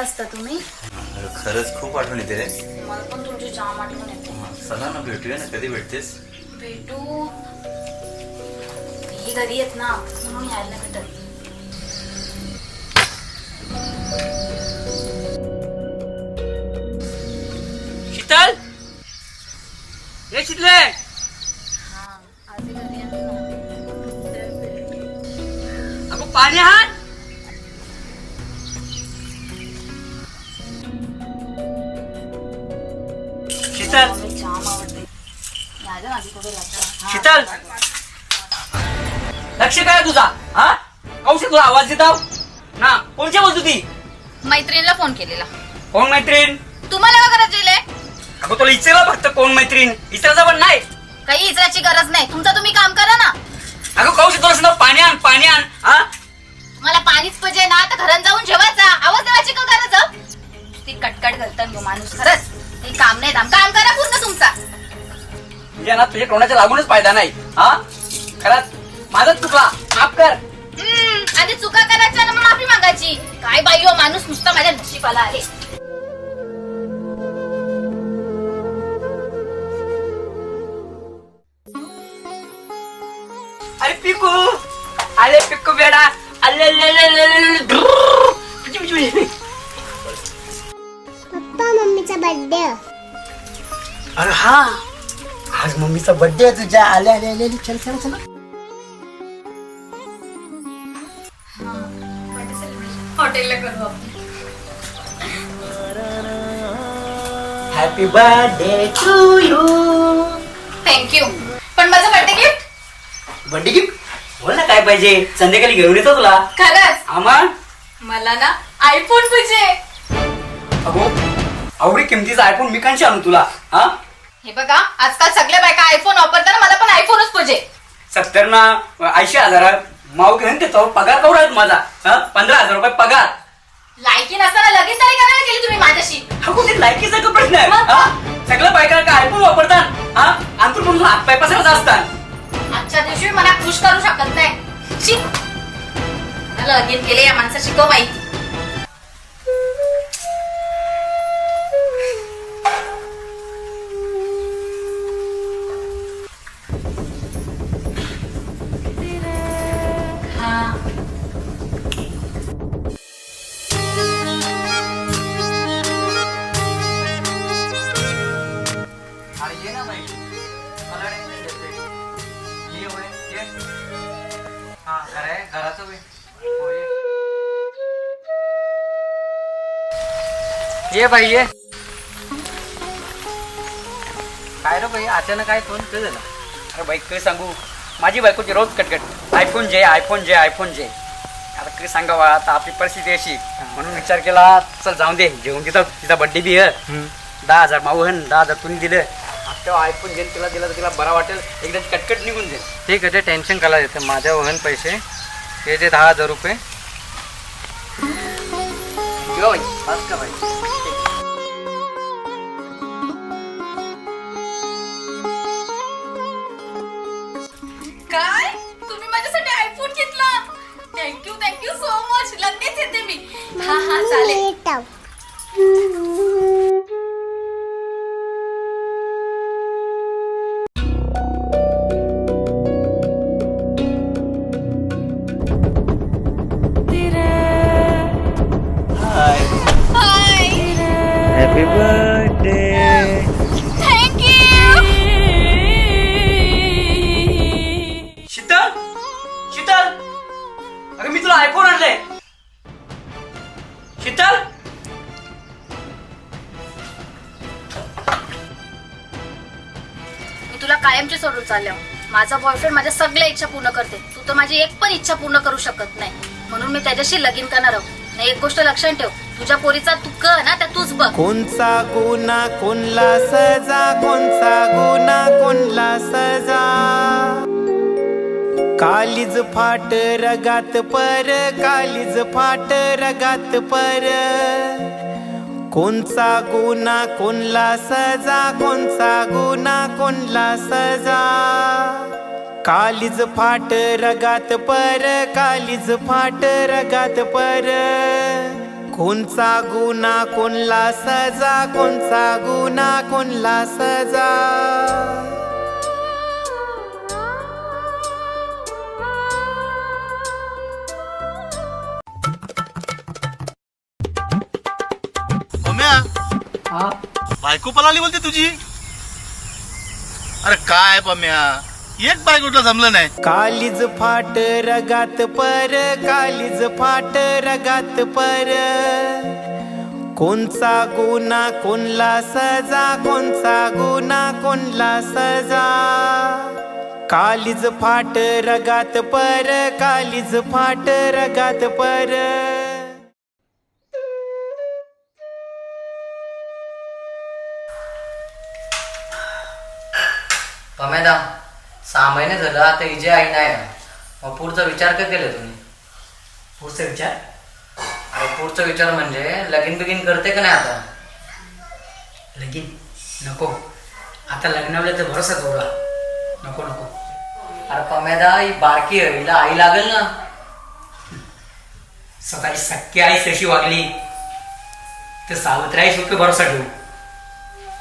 मस्त तुम्ही? खरंच खूप आठवण येते रे. मला पण तुमची जाम आठवण येते. हा, चला ना भेटूया ना कधी भेटतेस? भेटू. ही घरी येत ना म्हणून यायला भेटत. शीतल! हे शीतले! हा आज घरी ना. अगं पाणी आण! शीतल लक्ष काय तुझा हा? कौशी तुला आवाज देताव ना कोणच्या बोलतो ती? मैत्रिणीला फोन केलेला. कोण मैत्रीण? तुम्हाला का गरज अगं तुला इचरला फक्त कोण मैत्रीण? इचरायचा पण नाही. काही इचराची गरज नाही. तुमचं तुम्ही काम करा ना. अगं कौशी तुला सांगा पाणी आण पाणी आण हा? मला पाणीच पाहिजे ना तर घरात जाऊन जेवायचा आवाज देवायची का गरज ती कटकट घालतात माणूस खरंच. ते काम नाही काम काम करा पूर्ण तुमचा. म्हणजे ना तुझ्या कोणाच्या लागूनच फायदा नाही हा? खरंच माझाच चुकला. माफ कर. हम्म, आधी चुका करायच्या ना मग माफी मागायची. काय बाई हो माणूस नुसता माझ्या नशिबाला आहे. अरे पिकू अरे पिकू बेडा. पिचू. पप्पा मम्मीचा बर्थडे अरे हा आज मम्मीचा बर्थडे आहे तुझ्या. आले आले आले आले. चल चल चल. हॉटेलला करू happy birthday to you thank you पण माझं बर्थडे गिफ्ट बर्थडे गिफ्ट बोल ना काय पाहिजे. संध्याकाळी घेऊन येतो तुला. खरंच? आम्हा मला ना आयफोन पाहिजे. अगो आवडी किमतीचा आयफोन मी कांशी आणू तुला? हा? हे बघा आजकाल सगळ्या बायका आयफोन वापरताना मला पण आयफोनच पाहिजे. सत्तर ना ऐंशी हजार माऊ घेऊन देतो पगार कवडा माझा? हा? पंधरा हजार रुपये पगार. लायकी नसताना लगेच तरी करायला गेली तुम्ही माझ्याशी. हा कुठे लायकीचा का प्रश्न आहे? मग? हा? सगळ्या बायका काय आयफोन वापरतात? हा? अंतर म्हणून हात पाय पसरत असतात. आजच्या दिवशी मला खुश करू शकत नाही. शी. मला लगीन केले या माणसाची शिकव माहिती. ये बाई ये. काय रे बाई अचानक काय फोन? काय झाला? अरे बाई काय सांगू? माझी बायकोची रोज कटकट. आयफोन जे आयफोन जे आयफोन जे आता काय सांगावा? आता आपली परिस्थिती अशी. म्हणून विचार केला चल जाऊन दे जेवून तिथं तिचा बड्डे बी आहे. दहा हजार माऊ हन दहा हजार तुम्ही दिले. तेव्हा आयफोन जे तिला दिला तर तिला बरा वाटेल. एकदा कटकट निघून जाईल. ठीक आहे ते टेन्शन कला येते माझ्या वहन पैसे हे जे दहा हजार रुपये बस का बाई काय? तुम्ही माझ्यासाठी आयफोन घेतला? थँक्यू थँक्यू सो मच लगेच येते मी. हा हा चालेल. Happy birthday thank you Sheetal? Sheetal? अगं मी तुला आयफोन आणलंय. शीतल? मी तुला कायमची सोडून चालल्या माझा बॉयफ्रेंड माझ्या सगळ्या इच्छा पूर्ण करते. तू तर माझी एक पण इच्छा पूर्ण करू शकत नाही. म्हणून मी त्याच्याशी लगीन करणार आहोत नाही एक गोष्ट लक्षात ठेव. तुझ्या पोरीचा तू कर ना बघ कोणचा गुन्हा कोणला सजा कोणचा गुन्हा कोणला सजा? कालीज फाट रगात पर कालीज फाट रगात पर. कोणचा गुन्हा कोणला सजा कोणचा गुन्हा कोणला सजा? कालीज फाट रगात पर कालीज फाट रगात पर. कोणचा गुन्हा कोणला सजा कोणचा गुन्हा कोणला सजा? पम्या हा. बायको पळाली बोलते तुझी? अरे काय पम्या? एक बायकोला जमलं नाही. कालीज फाट रगात पर कालीज फाट रगात पर. कोणचा गुन्हा कोणला सजा कोणचा गुन्हा कोणला सजा. कालीज फाट रगात पर कालीज फाट रगात पर. पमेदा. सहा महिने झालं आता हिजे आई नाही आहे. मग पुढचा विचार का केला तुम्ही? पुढचा विचार? अहो, पुढचा विचार म्हणजे लगीन बिगीन करते का नाही आता? लगीन? नको. आता लग्नावल्या तर भरोसा थोडा. नको नको. अरे पमेदा ही बारकी आहे हिला आई लागेल ना. स्वतःची सख्खी आई तशी वागली. तर सावत्राई सुख भरोसा ठेवू.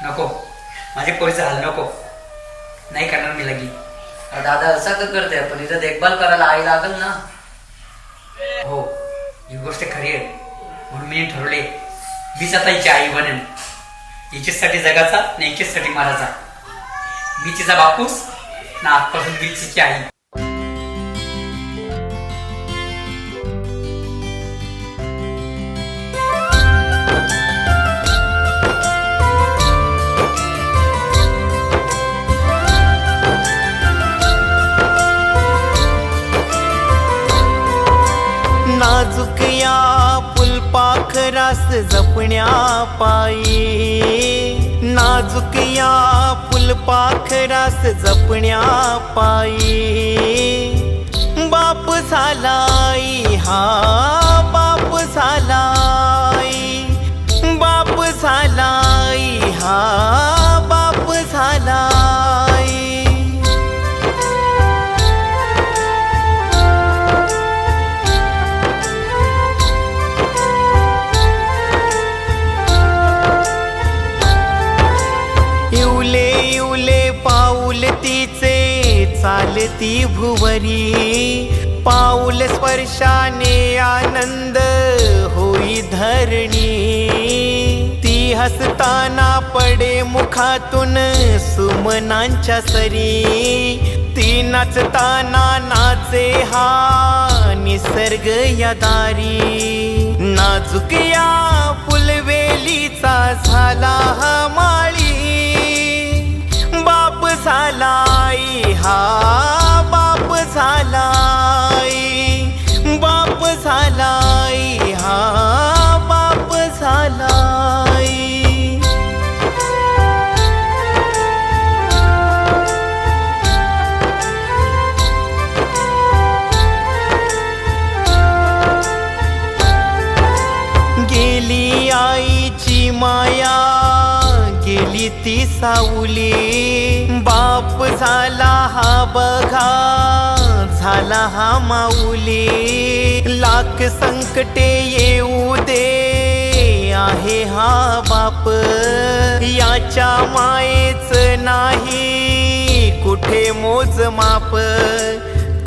नको. माझे पोरीचं हाल नको. नाही करणार मी लगीन. अरे दादा असं का करते? पण इथं देखभाल करायला आई लागेल ना. हो ही गोष्ट खरी आहे. म्हणून मी ठरवले मीच आता हिची आई बनेन. हिच्यासाठी जगाचा आणि हिच्यासाठी मारायचा मी तिचा बापूस ना आजपासून मी तिची आई. नाजूक या फुलपाखरास जपण्या पायी. नाजूक या फुलपाखरास जपण्या पायी. बाप झालाई हा बाप झाला चालती भुवरी पाऊल स्पर्शाने आनंद होई धरणी. ती हसताना पडे मुखातून सुमनांच्या सरी. ती नाचताना नाचे हा निसर्ग या दारी. या फुलवेलीचा झाला हा माळी. झालाई हा बाप झालाई बाप झालाई ती साऊली बाप झाला हा बघा झाला हा माऊली. लाख संकटे येऊ दे आहे हा बाप. याच्या मायेच नाही कुठे मोज माप.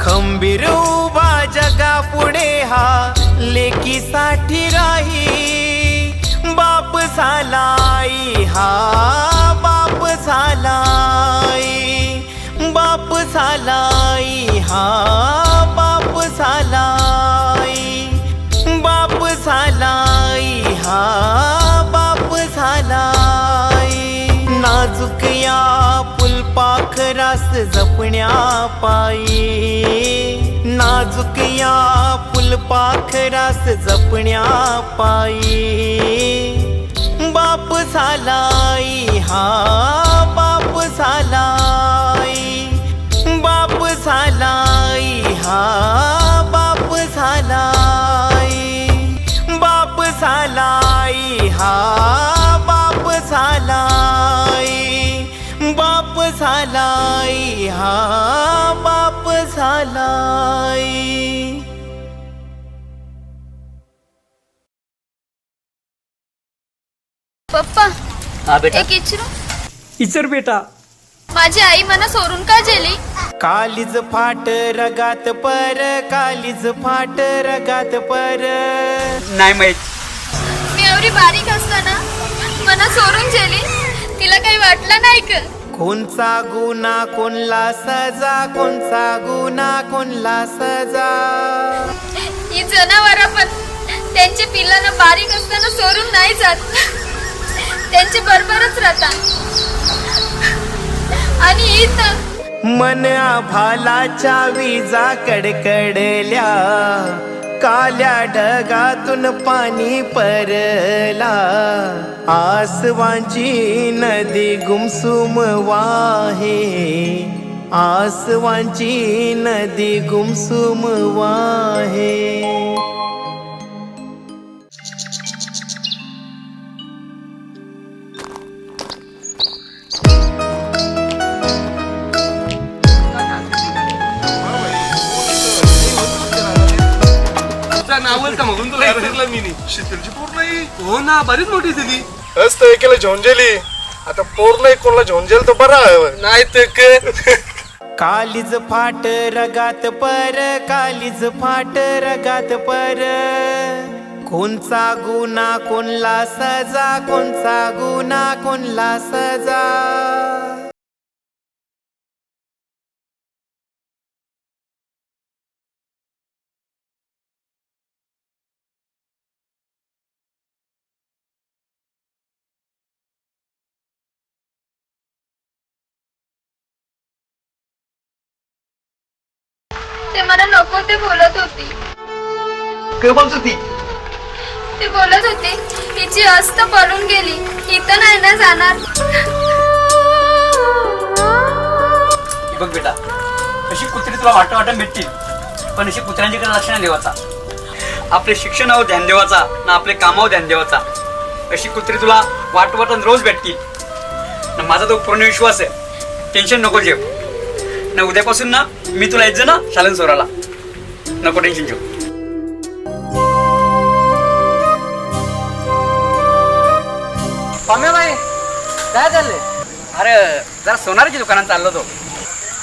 खंबीर उभा जगा पुढे हा लेकीसाठी राही बाप झालाय हा बाप झालाय. बाप झालाय हा बाप झालाय. बाप झालाय हा बाप झालाय. नाजूक या फुलपाखरास जपण्या पायी. नाजूक या फुलपाखरास जपण्या पायी. बाप हा बाप झालाय. बाप झालाय हा बाप झालाय. बाप झालाय हा बाप झालाय. बाप झालाय हा बाप झालाय. हा बेटा. एक इचरू इचर बेटा. माझी आई मला सोडून का गेली? कालीज फाट रगात पर कालीज फाट रगात पर. नाही माहीत. मी एवढी बारीक असताना मला सोडून गेली. तिला काही वाटलं नाही का? कोणचा गुन्हा कोणला सजा कोणचा गुन्हा कोणला सजा? ही जनावर पण त्यांच्या पिल्लांना बारीक असताना सोडून नाही जात. त्यांचे बरोबरच राहतात. आणि इथं मन आभालाच्या विजा कडकडल्या काल्या ढगातून पाणी परला. आसवांची नदी गुमसुम वाहे आसवांची नदी गुमसुम वाहे. नावल का म्हणून तुला विचारलं मी नी. शीतलची पूर्ण ही हो ना बरीच मोठी झाली असतं एकेला झोंजेली आता पोरला एक कोणाला झोंजेल तर बरा नाही तर कालीज फाट रगात पर कालीज फाट रगात पर. कोणचा गुन्हा कोणला सजा कोणचा गुन्हा कोणला सजा? काय बोलत होती ते बोलत होते तिची अस्त पळून गेली इथं नाही ना जाणार. हे बघ बेटा अशी कुत्री तुला वाटत वाटत भेटतील पण अशी कुत्र्यांच्याकडे लक्ष नाही देवाचा. आपले शिक्षणावर ध्यान देवाचा ना आपले कामावर ध्यान देवाचा. अशी कुत्री तुला वाट वाटत रोज भेटतील. ना माझा तो पूर्ण विश्वास आहे. टेन्शन नको जेव ना उद्यापासून ना मी तुला यायचं ना शालन सोराला नको टेन्शन घेऊ. काय झाले अरे जरा सोनाराच्या दुकानात चाललो होतो.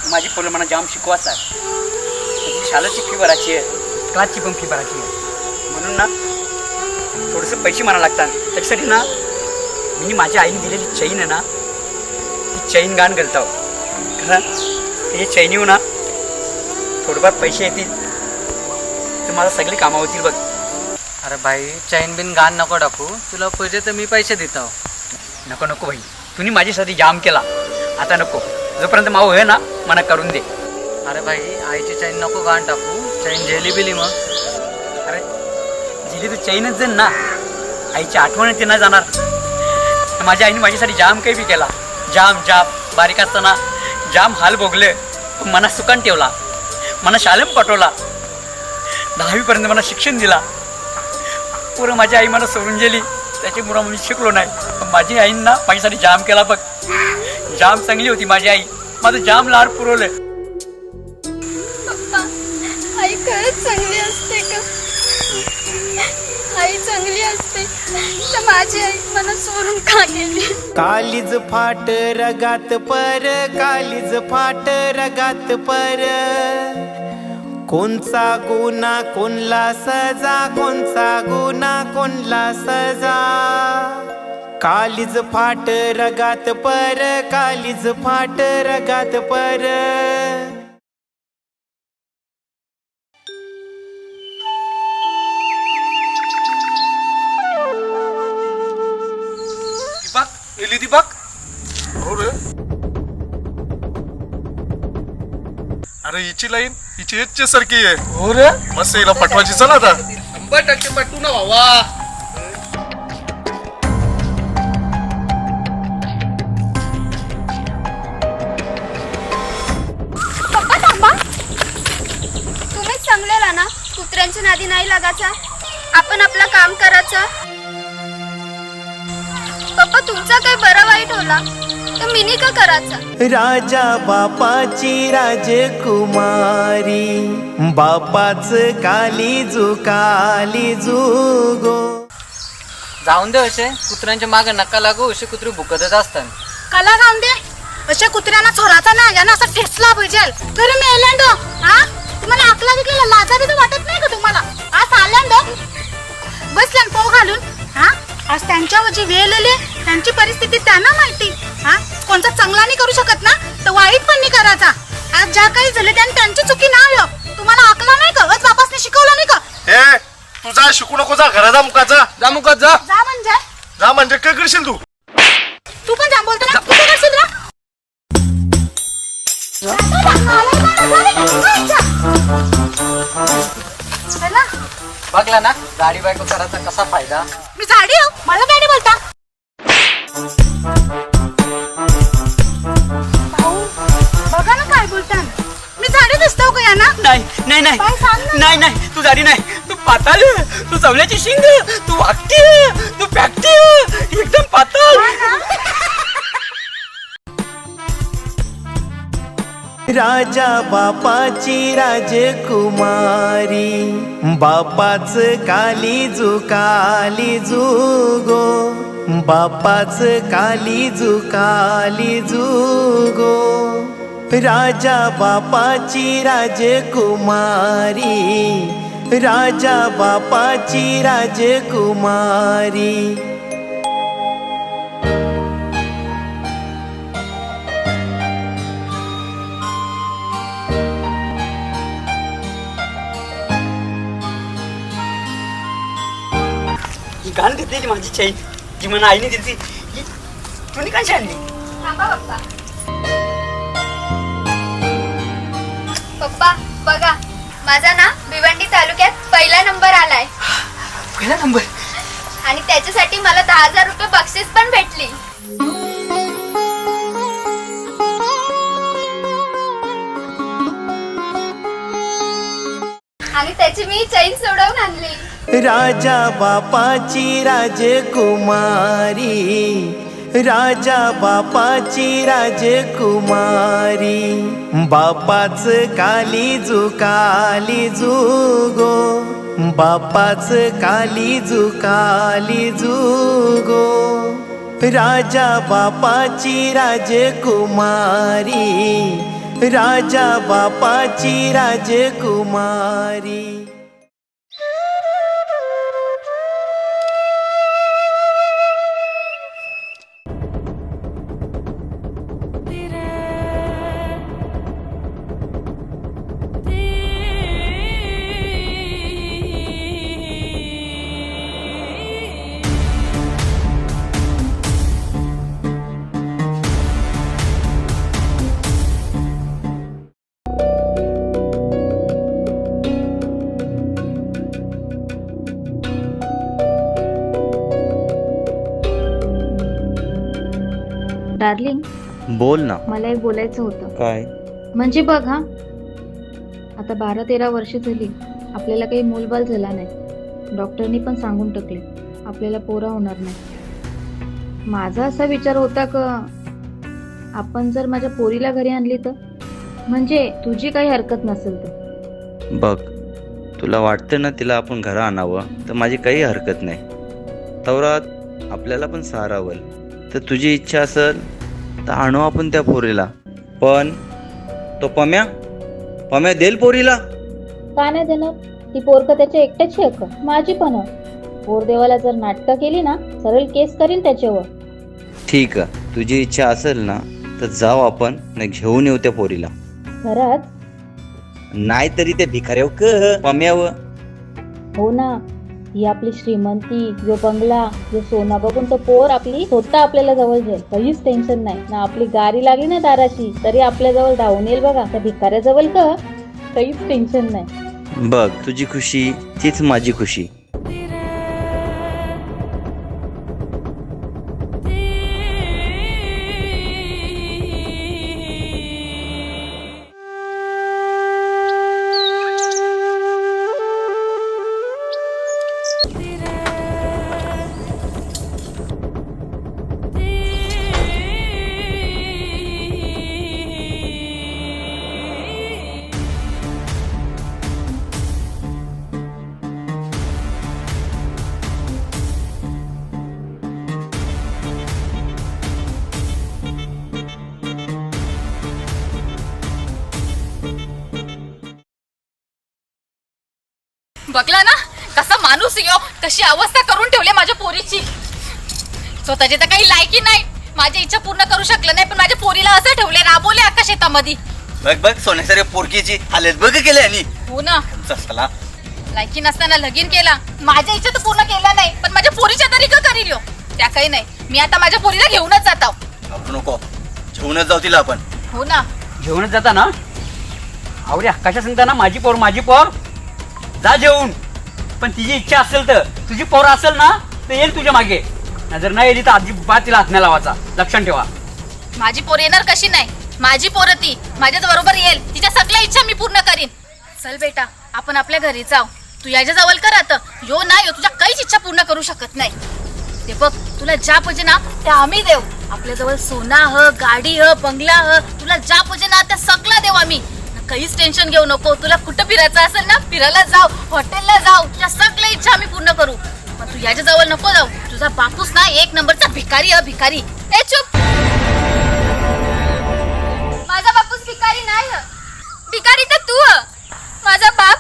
माझी पोरं मला जाम शिकवायचं आहे. शाळेची फी भरायची आहे. क्लासची पण फी भरायची आहे. म्हणून ना थोडेसे पैसे मला लागतात. त्याच्यासाठी ना मी माझ्या आईने दिलेली चैन आहे ना ती चैन गाण घालतो. कारण हे चैनीवर ना थोडेफार पैसे येतील. तर मला सगळे कामं होतील बघ. अरे भाई चैन बिन गाण नको टाकू तुला पाहिजे तर मी पैसे देतो. नको नको भाई तुम्ही माझ्यासाठी जाम केला. आता नको. जोपर्यंत माऊ आहे ना मला करून दे. अरे भाई आईची चैन नको गाण टाकू. चैन झेली बिली मग. अरे जिली तू चैनच जाईन ना. आईची आठवण येते ना जाणार. माझ्या आईने माझ्यासाठी जाम काही बी केला. जाम जाम बारीक असताना जाम हाल भोगले. पण मना सुकान ठेवला. मला शाळेत पाठवला. दहावीपर्यंत मला शिक्षण दिला. पुरं माझी आई मला सोडून गेली. त्याच्यामुळं मी शिकलो नाही. पण माझी आईंना माझ्यासाठी जाम केला बघ. जाम चांगली होती माझी आई. माझं जाम लाड पुरवलं. आई खरंच चांगली असते का? आई चांगली असते. तर माझी आई मला सोडून का गेली? कालीज फाट रगात पर कालीज फाट रगात पर. कोणचा गुना कोणला सजा कोणचा गुना कोणला सजा? कालीज फाट रगात पर कालीज फाट रगात पर. अरे हिची लाईन हिची एच सारखी आहे. हो रे? मस्त हिला पटवायची चला आता. शंभर टक्के पटू ना भावा. पप्पा थांबा. तुम्हीच सांगलेला ना? कुत्र्यांच्या नादी नाही लागायचा? आपण आपलं काम करायचं? पप्पा तुमचा काही बरा वाईट होला तर मिनी का करायचा? राजा बापाची राजकुमारी बापाच काली काली जुगो जाऊन दे असे कुत्र्यांच्या मागे नका लागू असे कुत्री भुकतच असतात. कला जाऊन दे. अशा कुत्र्यांना चोराचा ना यानं असा ठेचला पाहिजे खरं मी एलंडो हा? तुम्हाला आकला विकलेला लाजा बिजा वाटत नाही का तुम्हाला? आज आल्यांडो बसल्या पोव घालून. आज त्यांच्यावर जी वेळ आली त्यांची परिस्थिती त्यांना माहिती. हा? कोणता चांगला नाही करू शकत ना? तर वाईट पण नाही करायचा. आज ज्या काही झाले त्याने त्यांची चुकी नाही हो. तुम्हाला आकला नाही का? आज बापासने शिकवलं नाही का? हे तुझा शिकू नको जा घराचा मुकाचा. जा मुकात जा. जा म्हणजे? जा म्हणजे काय करशील तू? तू पण जा बोलतो ना तू काय करशील ना? बघला ना गाडी बायको करायचा कसा फायदा? मी झाडी हो मला गाडी बोलता. भाऊ बघा ना काय बोलता मी झाडी दिसतो का यांना? नाही नाही नाही. काय सांग ना? नाही नाही तू झाडी नाही. तू पाताल तू चवल्याची शिंग तू वागती तू पॅकती एकदम पाताल राजा बापाची राजकुमारी. बापाच काली काली जुगो बापाच काली काली जुगो राजा बापाची राजकुमारी. राजा बापाची राजकुमारी. गाण घेतली माझी चैन जी मला आईने दिली तुम्ही कशी आणली थांबा पप्पा. पप्पा बघा माझा ना भिवंडी तालुक्यात पहिला नंबर आलाय. पहिला नंबर? आणि त्याच्यासाठी मला दहा हजार रुपये बक्षीस पण भेटली. आणि त्याची मी चैन सोडवून आणली. राजा बापाची राजकुमारी राजा बापाची राजकुमारी. बापाच काली काली जुगो बापाच काली काली जुगो राजा बापाची राजकुमारी राजा बापाची राजकुमारी. बोल ना. मला एक बोलायचं होतं. काय? म्हणजे बघ हा आता बारा तेरा वर्ष झाली आपल्याला काही मूलबाल झाला नाही. डॉक्टरनी पण सांगून टाकले आपल्याला पोरा होणार नाही. माझा असा विचार होता का आपण जर माझ्या पोरीला घरी आणली तर? म्हणजे तुझी काही हरकत नसेल तर. बघ तुला वाटतं ना तिला आपण घरा आणावं तर माझी काही हरकत नाही. तवरात आपल्याला पण सहारावल तर तुझी इच्छा असेल तर आणू आपण त्या पोरीला. पण तो पम्या पम्या देईल पोरीला. का नाही देणार? ती पोरक त्याच्या एकट्याची आहे का? माझी पण आहे. पोरदेवाला जर नाटकं केली ना सरळ केस करीन त्याच्यावर. ठीक आहे. तुझी इच्छा असेल ना तर जाऊ आपण न घेऊन येऊ त्या पोरीला. खरंच? नाही तरी ते भिकाऱ्याव क पम्याव हो ना. ही आपली श्रीमंती जो बंगला जो सोना बघून तो पोर आपली स्वतः आपल्याला जवळ जाईल काहीच टेन्शन नाही. ना आपली गाडी लागली ना दाराशी तरी आपल्या जवळ धावून येईल बघा. त्या भिकाऱ्याजवळ का? काहीच टेन्शन नाही. बघ तुझी खुशी तीच माझी खुशी. स्वतःची तर काही लायकी नाही. माझी इच्छा पूर्ण करू शकलं नाही पण माझ्या पोरीला असं ठेवले राबवले अख्खा शेतामध्ये. बघ बघ सोन्यासारे पोरकीची हालत बघ केले आणि हो ना. चला लायकी नसताना लगीन केला. माझ्या इच्छा तर पूर्ण केला नाही पण माझ्या पोरीच्या तरी का करील यो? त्या काही नाही. मी आता माझ्या पोरीला घेऊनच जात आहो. नको जेवणच जाऊ तिला आपण. हो ना. जेवणच जाता ना? आवड्या कशा सांगता ना माझी पोर माझी पोर. जा जेवून पण तिची इच्छा असेल तर तुझी पोर असेल ना तर येईल तुझ्या मागे. जर नाही येली तर अजिबात तिला हात नाही लावायचा. लक्षात ठेवा. माझी पोर येणार कशी नाही? माझी पोर ती माझ्याच बरोबर येईल. तिच्या सगळ्या इच्छा मी पूर्ण करीन. चल बेटा आपण आपल्या घरी जाऊ. तू याच्या जवळ कर आता. यो ना यो तुझ्या काहीच इच्छा पूर्ण करू शकत नाही. ते बघ तुला ज्या पाहिजे ना त्या आम्ही देऊ. आपल्या जवळ सोना ह गाडी ह बंगला ह तुला ज्या पाहिजे ना त्या सगळा देऊ आम्ही. काहीच टेन्शन घेऊ नको. तुला कुठं फिरायचं असेल ना फिरायला जाऊ हॉटेलला जाऊ. तुझ्या सगळ्या इच्छा आम्ही पूर्ण करू. पण तू याच्या जवळ नको जाऊ तुझा बापूस ना एक नंबरचा भिकारी अ भिकारी ए चुप माझा बापूस भिकारी नाही ह. भिकारी तर तू ह. माझा बाप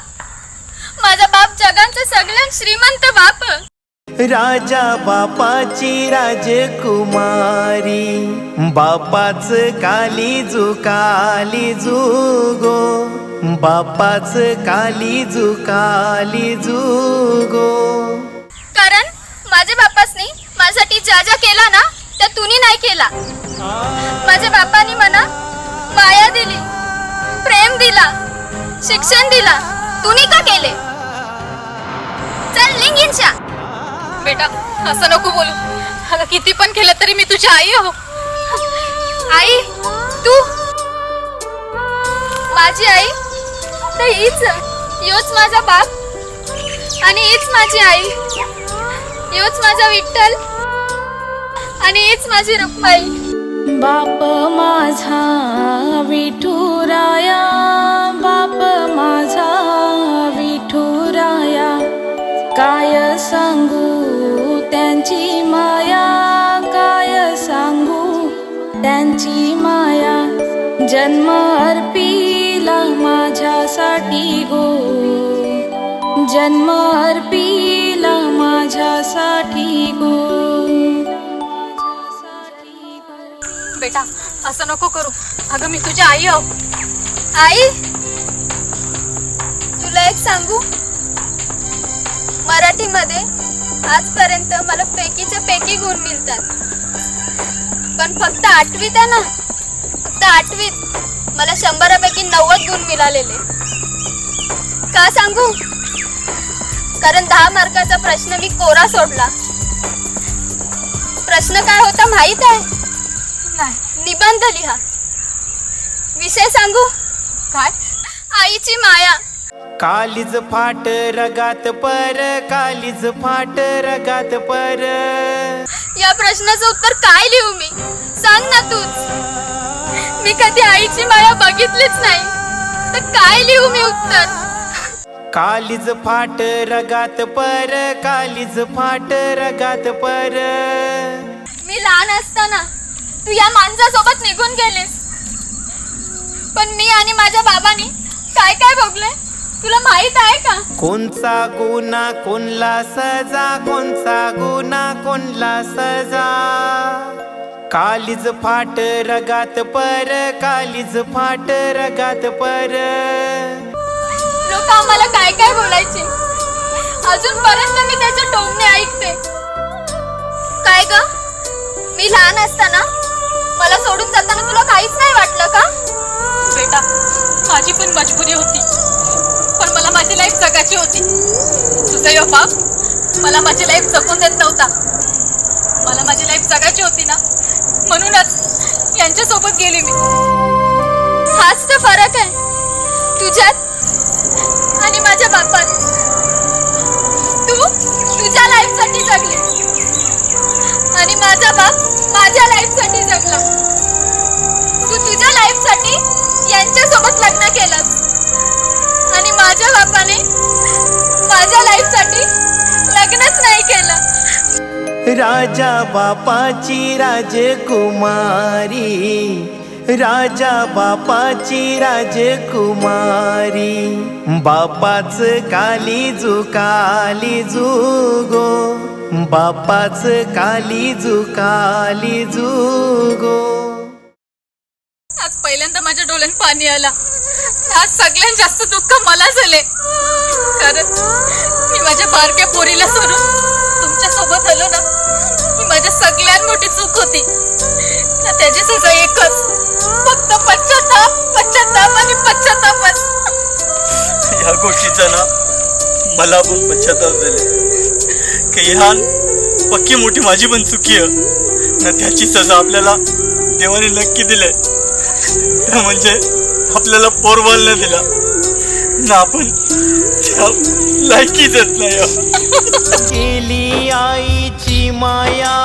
माझा बाप जगांचा सगळ्यात श्रीमंत बाप ह. राजा बापाची राजकुमारी बापाच काली काली जुगो बापाच काली काली जुगो कारण माझ्यासाठी ज्या ज्या केला ना त्या तुम्ही नाही केला. माझ्या बापानी मला माया दिली प्रेम दिला शिक्षण दिला. तुम्ही का केले? चल लिंगिनच्या बेटा असं नको बोलू. अगं किती पण केलं तरी मी तुझी आई हो. आई तू? माझी आई? तर हीच योच माझा बाप आणि हीच माझी आई. योच माझा विठ्ठल. आणि हेच माझी रुपाई बाप माझा विठुराया बाप माझा विठुराया. काय सांगू त्यांची माया काय सांगू त्यांची माया. जन्म अर्पिला माझ्यासाठी गो. जन्म अर्पिला माझ्यासाठी गो. बेटा असं नको करू. अगं मी तुझी आई आहो. आई! तुला एक सांगू? मराठीमध्ये आजपर्यंत मला पैकीच्या पैकी गुण मिळतात. पण फक्त आठवीत आहे ना? फक्त आठवीत मला शंभरापैकी नव्वद गुण मिळालेले. का सांगू? कारण दहा मार्काचा प्रश्न मी कोरा सोडला. प्रश्न काय होता माहीत आहे? नाही. निबंध लिहा. विषय सांगू? काय? आईची माया. कालीज फाट रगात पर कालीज फाट रगात पर. या प्रश्नाचं उत्तर काय लिहू मी? सांग ना तूच. मी कधी आईची माया बघितलीच नाही. तर काय लिहू मी उत्तर? कालीज फाट रगात पर कालीज फाट रगात पर. मी लहान असताना तू या माणसासोबत निघून गेलीस. पण मी आणि माझ्या बाबांनी काय काय भोगलंय? तुला माहीत आहे का? कोणचा गुन्हा कोणला सजा कोणचा गुन्हा कोणला सजा? कालीज फाट रगात पर कालीज फाट रगात पर. लोक आम्हाला काय काय बोलायचे? अजूनपर्यंत मी त्याचे टोमणे ऐकते. काय ग? मी लहान असताना मला सोडून जाताना तुला काहीच नाही वाटलं का? बेटा माझी पण मजबुरी होती. पण मला माझी लाईफ जगायची होती. तुझा यो बाप मला माझी लाईफ जगून देत नव्हता. मला माझी लाईफ जगायची होती ना? म्हणूनच यांच्यासोबत गेली मी. हाच तर फरक आहे. तुझ्यात आणि माझ्या बापात. तू तुझ्या लाईफसाठी जगली. माझा बाप माझ्या लाईफसाठी जगला. तू तुझ्या लाईफसाठी यांच्यासोबत लग्न केलंस आणि माझ्या बापाने माझ्या लाईफसाठी लग्नच नाही केलं. राजा बापाची राजकुमारी. राजा बापाची राजकुमारी. बापाच काली काली जुगो बापाच काली काली जुगो आज पहिल्यांदा माझ्या डोळ्यात पाणी आला. आज सगळ्यात जास्त दुःख मला झाले. खरंच मी माझ्या बारक्या पोरीला सोडून तुमच्यासोबत आलो ना ही माझ्या सगळ्यात मोठी चूक होती. ना त्याची सजा एकच फक्त पश्चाताप पश्चाताप आणि पश्चातापच. या गोष्टीचा ना मला पण पश्चाताप झाले. कैहान पक्की मोठी माझी पण चुकी आहे. ना त्याची सजा आपल्याला देवाने नक्की दिले म्हणजे आपल्याला पोरबल न दिला. ना आपण लायकी लायकीच नाही गेली आईची माया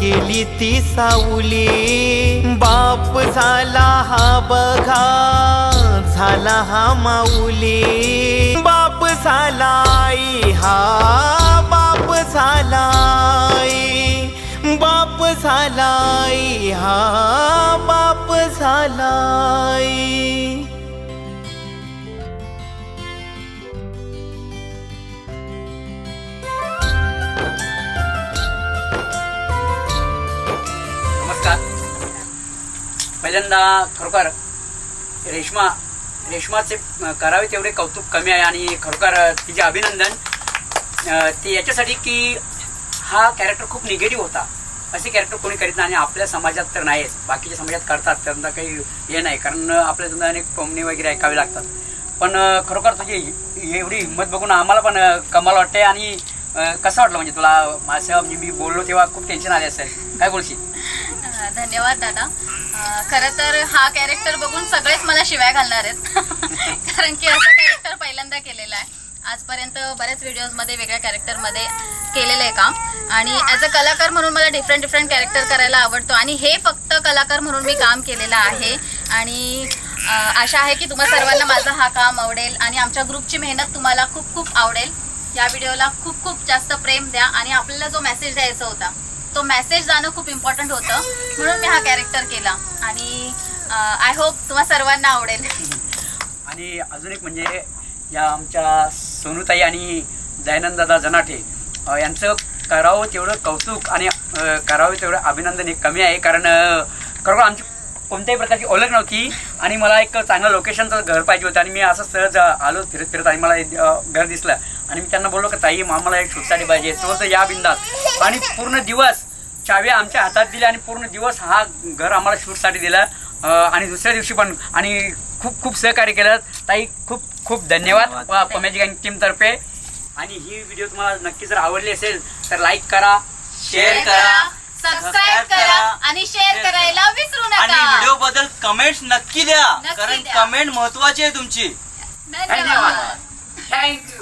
गेली ती सावली. बाप झाला हा बघा झाला हा माऊली. बाप झाला आई हा बाप बाप झालाय. हा बाप झाला नमस्कार. पहिल्यांदा खरोखर रेश्मा रेश्माचे करावे तेवढे कौतुक कमी आहे आणि खरोखर तिचे अभिनंदन. ते याच्यासाठी की हा कॅरेक्टर खूप निगेटिव्ह होता. असे कॅरेक्टर कोणी करीत नाही आणि आपल्या समाजात तर नाहीच बाकीच्या समाजात करतात त्यांना काही हे नाही. कारण आपल्या समजा अनेक टोमणे वगैरे ऐकावे लागतात. पण खरोखर तुझी एवढी हिंमत बघून आम्हाला पण कमाल वाटते आणि कसं वाटलं म्हणजे तुला माझ्या म्हणजे मी बोललो तेव्हा खूप टेन्शन आले असेल. काय बोलशील? धन्यवाद दादा. खर खरं तर हा कॅरेक्टर बघून सगळेच मला शिवाय घालणार आहेत. कारण की असं कॅरेक्टर पहिल्यांदा केलेला आहे. आजपर्यंत बऱ्याच व्हिडिओजमध्ये वेगळ्या कॅरेक्टरमध्ये केलेलं आहे काम. आणि ॲज अ कलाकार म्हणून मला डिफरंट डिफरंट कॅरेक्टर करायला आवडतो. आणि हे फक्त कलाकार म्हणून मी काम केलेलं आहे. आणि आशा आहे की तुम्हा सर्वांना माझं हा काम आवडेल. आणि आमच्या ग्रुपची मेहनत तुम्हाला खूप खूप आवडेल. या व्हिडिओला खूप खूप जास्त प्रेम द्या. आणि आपल्याला जो मेसेज द्यायचा होता तो मेसेज जाणं खूप इम्पॉर्टंट होतं. म्हणून मी हा कॅरेक्टर केला. आणि आय होप तुम्हा सर्वांना आवडेल. आणि अजून एक म्हणजे या आमच्या सोनूताई आणि दयानंददा जनाठे यांचं करावं तेवढं कौतुक आणि करावं तेवढं अभिनंदन हे कमी आहे. कारण खरोखर आमची कोणत्याही प्रकारची ओळख नव्हती आणि मला एक चांगलं लोकेशनचं घर पाहिजे होतं आणि मी असं सहज आलो फिरत फिरत आणि मला एक, घर दिसलं. आणि मी त्यांना बोललो की ताई आम्हाला एक शूटसाठी पाहिजे. तो तर या बिंदात आणि पूर्ण दिवस चावी आमच्या हातात दिल्या आणि पूर्ण दिवस हा घर आम्हाला शूटसाठी दिला. आणि दुसऱ्या दिवशी पण आणि खूप खूप सहकार्य केलं. ताई खूप खूप धन्यवाद पमॅजिक आणि टीमतर्फे आणि ही व्हिडिओ तुम्हाला नक्की जर आवडली असेल तर लाईक करा शेअर करा सबस्क्राईब करा आणि शेअर करायला विसरू आणि नका व्हिडिओ बद्दल कमेंट्स नक्की द्या. नक्की कारण. कमेंट महत्वाची आहे तुमची. धन्यवाद. धन्यवाद.